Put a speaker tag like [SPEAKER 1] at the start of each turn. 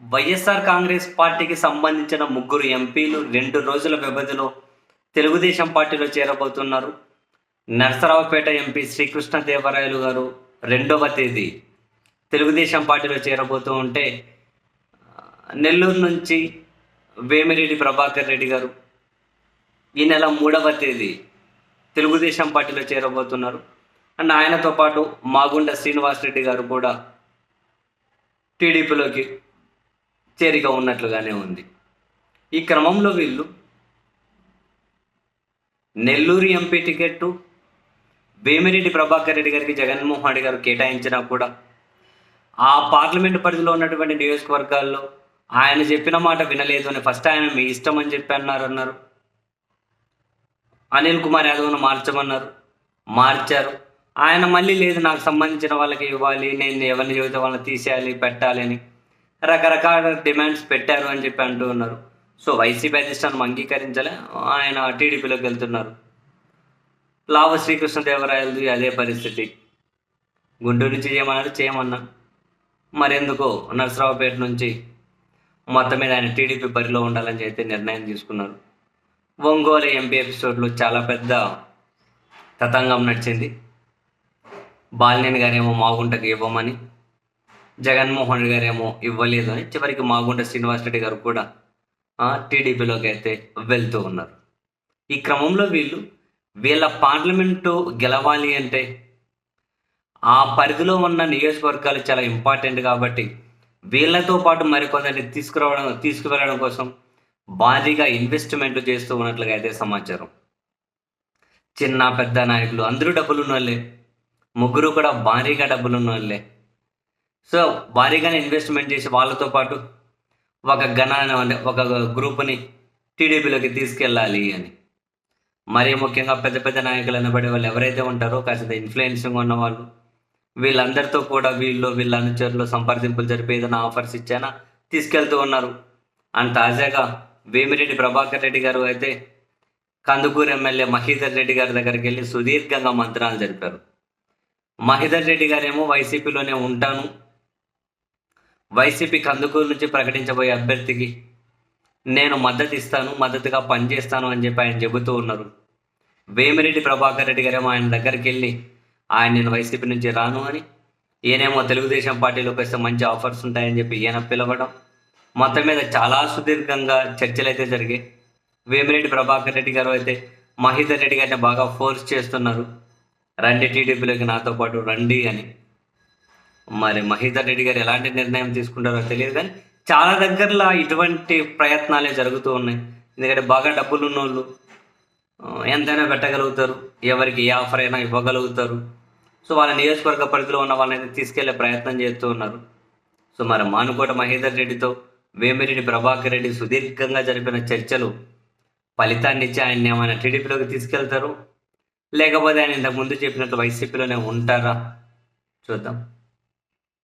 [SPEAKER 1] వైఎస్ఆర్ కాంగ్రెస్ పార్టీకి సంబంధించిన ముగ్గురు ఎంపీలు రెండు రోజుల వ్యవధిలో తెలుగుదేశం పార్టీలో చేరబోతున్నారు. నరసరావుపేట ఎంపీ శ్రీకృష్ణదేవరాయలు గారు రెండవ తేదీ తెలుగుదేశం పార్టీలో చేరబోతూ ఉంటే నెల్లూరు నుంచి వేమిరెడ్డి ప్రభాకర్ రెడ్డి గారు ఈ నెల మూడవ తేదీ తెలుగుదేశం పార్టీలో చేరబోతున్నారు. అండ్ ఆయనతో పాటు మాగుండ శ్రీనివాస్ రెడ్డి గారు కూడా టీడీపీలోకి చేరిక ఉన్నట్లుగానే ఉంది. ఈ క్రమంలో వీళ్ళు నెల్లూరు ఎంపీ టికెట్టు వేమిరెడ్డి ప్రభాకర్ రెడ్డి గారికి జగన్మోహన్ రెడ్డి గారు కేటాయించినా కూడా ఆ పార్లమెంట్ పరిధిలో ఉన్నటువంటి నియోజకవర్గాల్లో ఆయన చెప్పిన మాట వినలేదు అని ఫస్ట్ ఆయన మీ ఇష్టం అని చెప్పి అన్నారు అన్నారు అనిల్ కుమార్ యాదవ్ను మార్చమన్నారు. మార్చారు. ఆయన మళ్ళీ లేదు నాకు సంబంధించిన వాళ్ళకి ఇవ్వాలి నేను ఎవరిని చెబితే వాళ్ళని తీసేయాలి పెట్టాలి అని. రకరకాల డిమాండ్స్ పెట్టారు అని చెప్పి అంటూ ఉన్నారు. సో వైసీపీ అధిష్టానం అంగీకరించలే. ఆయన టీడీపీలోకి వెళ్తున్నారు. లావ శ్రీకృష్ణదేవరాయలది అదే పరిస్థితి. గుంటూరు నుంచి చేయమన్నారు చేయమన్నా. మరెందుకో నరసరావుపేట నుంచి మొత్తం మీద ఆయన టీడీపీ బరిలో ఉండాలని చెప్పి నిర్ణయం తీసుకున్నారు. ఒంగోలు ఎంపీ ఎపిసోడ్లో చాలా పెద్ద తతంగం నడిచింది. బాలినేని గారేమో మాగుంటకి ఇవ్వమని జగన్మోహన్ గారేమో ఇవ్వలేదు అని చివరికి మాగుంట శ్రీనివాస్ రెడ్డి గారు కూడా టీడీపీలోకి అయితే వెళ్తూ ఉన్నారు. ఈ క్రమంలో వీళ్ళు వీళ్ళ పార్లమెంటు గెలవాలి అంటే ఆ పరిధిలో ఉన్న నియోజకవర్గాలు చాలా ఇంపార్టెంట్ కాబట్టి వీళ్ళతో పాటు మరికొందరిని తీసుకురావడం తీసుకువెళ్ళడం కోసం భారీగా ఇన్వెస్ట్మెంట్ చేస్తూ ఉన్నట్లుగా అయితే సమాచారం. చిన్న పెద్ద నాయకులు అందరూ డబ్బులు ఉన్న వాళ్ళే ముగ్గురు కూడా భారీగా డబ్బులు ఉన్న వాళ్ళే సో భారీగానే ఇన్వెస్ట్మెంట్ చేసి వాళ్ళతో పాటు ఒక గణాన్ని ఒక గ్రూప్ని టీడీపీలోకి తీసుకెళ్ళాలి అని. మరీ ముఖ్యంగా పెద్ద పెద్ద నాయకులు అనబడే వాళ్ళు ఎవరైతే ఉంటారో కాస్త ఇన్ఫ్లుయెన్సింగ్ ఉన్న వాళ్ళు వీళ్ళందరితో కూడా వీళ్ళు వీళ్ళ అనుచరులు సంప్రదింపులు జరిపి ఏదైనా ఆఫర్స్ ఇచ్చానా తీసుకెళ్తూ ఉన్నారు. అండ్ తాజాగా వేమిరెడ్డి ప్రభాకర్ రెడ్డి గారు అయితే కందుకూరు ఎమ్మెల్యే మహీధర్ రెడ్డి గారి దగ్గరికి వెళ్ళి సుదీర్ఘంగా మంత్రాలు జరిపారు. మహీధర్ రెడ్డి గారేమో వైసీపీలోనే ఉంటాను వైసీపీ కందుకూరు నుంచి ప్రకటించబోయే అభ్యర్థికి నేను మద్దతు ఇస్తాను మద్దతుగా పనిచేస్తాను అని చెప్పి ఆయన చెబుతూ ఉన్నారు. వేమిరెడ్డి ప్రభాకర్ రెడ్డి గారేమో ఆయన దగ్గరికి వెళ్ళి ఆయన నేను వైసీపీ నుంచి రాను అని. ఈయనేమో తెలుగుదేశం పార్టీలోకి వస్తే మంచి ఆఫర్స్ ఉంటాయని చెప్పి ఈయన పిలవడం. మొత్తం మీద చాలా సుదీర్ఘంగా చర్చలు అయితే జరిగాయి. వేమిరెడ్డి ప్రభాకర్ రెడ్డి గారు అయితే మహీధర్ రెడ్డి గారిని బాగా ఫోర్స్ చేస్తున్నారు. రండి టీడీపీలోకి నాతో పాటు రండి అని. మరి మహేందర్ రెడ్డి గారు ఎలాంటి నిర్ణయం తీసుకుంటారో తెలియదు కానీ చాలా దగ్గరలో ఇటువంటి ప్రయత్నాలే జరుగుతూ ఉన్నాయి. ఎందుకంటే బాగా డబ్బులు ఉన్నోళ్ళు ఎంతైనా పెట్టగలుగుతారు. ఎవరికి ఏ ఆఫర్ అయినా ఇవ్వగలుగుతారు. సో వాళ్ళ నియోజకవర్గ పరిధిలో ఉన్న వాళ్ళని తీసుకెళ్ళే ప్రయత్నం చేస్తూ ఉన్నారు. సో మరి మానుకోట మహేందర్ రెడ్డితో వేమిరెడ్డి ప్రభాకర్ రెడ్డి సుదీర్ఘంగా జరిపిన చర్చలు ఫలితాన్ని ఇచ్చి ఆయన్ని ఏమైనా టీడీపీలోకి తీసుకెళ్తారు? లేకపోతే ఆయన ఇంతకు ముందు చెప్పినట్టు వైసీపీలోనే ఉంటారా? చూద్దాం.